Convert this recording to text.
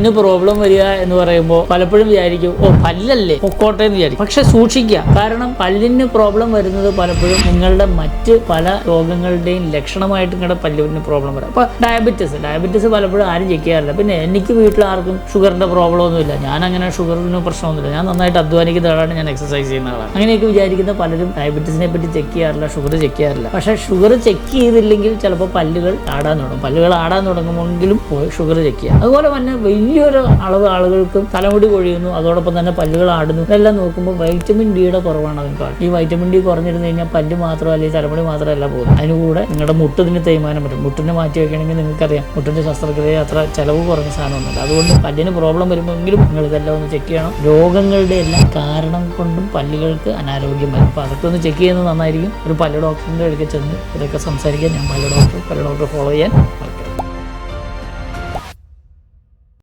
പല്ലിന് പ്രോബ്ലം വരിക എന്ന് പറയുമ്പോൾ പലപ്പോഴും വിചാരിക്കും ഓ പല്ലല്ലേ? പൊക്കോട്ടെ എന്ന് വിചാരിക്കും. പക്ഷെ സൂക്ഷിക്കുക. കാരണം പല്ലിന് പ്രോബ്ലം വരുന്നത് പലപ്പോഴും നിങ്ങളുടെ മറ്റ് പല രോഗങ്ങളുടെയും ലക്ഷണമായിട്ട് നിങ്ങളുടെ പല്ലുവിന് പ്രോബ്ലം വരാം. അപ്പോൾ ഡയബറ്റിസ് ഡയബറ്റിസ് പലപ്പോഴും ആരും ചെക്ക് ചെയ്യാറില്ല. പിന്നെ എനിക്ക് വീട്ടിൽ ആർക്കും ഷുഗറിന്റെ പ്രോബ്ലം ഒന്നുമില്ല ഞാൻ അങ്ങനെ ഷുഗറിന് പ്രശ്നമൊന്നുമില്ല. ഞാൻ നന്നായിട്ട് അധ്വാനിക്കുന്ന ആളാണ്. ഞാൻ എക്സസൈസ് ചെയ്യുന്ന ആളാണ്. അങ്ങനെയൊക്കെ വിചാരിക്കുന്ന പലരും ഡയബറ്റീസിനെ പറ്റി ചെക്ക് ചെയ്യാറില്ല ഷുഗർ ചെക്ക് ചെയ്യാറില്ല. പക്ഷെ ഷുഗർ ചെക്ക് ചെയ്തില്ലെങ്കിൽ ചിലപ്പോൾ പല്ലുകൾ ആടാൻ തുടങ്ങും. പല്ലുകൾ ആടാൻ തുടങ്ങുമെങ്കിലും പോയി ഷുഗർ ചെക്ക് ചെയ്യുക അതുപോലെ തന്നെ വലിയൊരു അളവ് ആളുകൾക്ക് തലമുടി കൊഴിയുന്നു. അതോടൊപ്പം തന്നെ പല്ലുകൾ ആടുന്നു. ഇതെല്ലാം നോക്കുമ്പോൾ വൈറ്റമിൻ ഡിയുടെ കുറവാണ് അതിന് കാരണം ഈ വൈറ്റമിൻ ഡി കുറഞ്ഞിരുന്നു കഴിഞ്ഞാൽ പല്ല് മാത്രമല്ല ഈ തലമുടി മാത്രമല്ല പോകുന്നത്. അതിന് കൂടെ നിങ്ങളുടെ മുട്ടതിന് തേയ്മാനം പറ്റും. മുട്ടിനെ മാറ്റി വെക്കണമെങ്കിൽ നിങ്ങൾക്കറിയാം മുട്ടിന്റെ ശസ്ത്രക്രിയ അത്ര ചിലവ് കുറഞ്ഞ സാധനമൊന്നുമില്ല. അതുകൊണ്ട് പല്ലിന് പ്രോബ്ലം വരുമ്പോഴെങ്കിലും നിങ്ങൾ ഇതെല്ലാം ഒന്ന് ചെക്ക് ചെയ്യണം. രോഗങ്ങളുടെ എല്ലാം കാരണം കൊണ്ടും പല്ലുകൾക്ക് അനാരോഗ്യം വരും. അപ്പോൾ അതൊക്കെ ഒന്ന് ചെക്ക് ചെയ്യുന്നത് നന്നായിരിക്കും. ഒരു പല്ല് ഡോക്ടറിന്റെ അടുക്കൽ ചെന്ന് ഇതൊക്കെ സംസാരിക്കാൻ ഞാൻ പല്ല് ഡോക്ടർ പല്ല് ഡോക്ടർ ഫോളോ ചെയ്യാൻ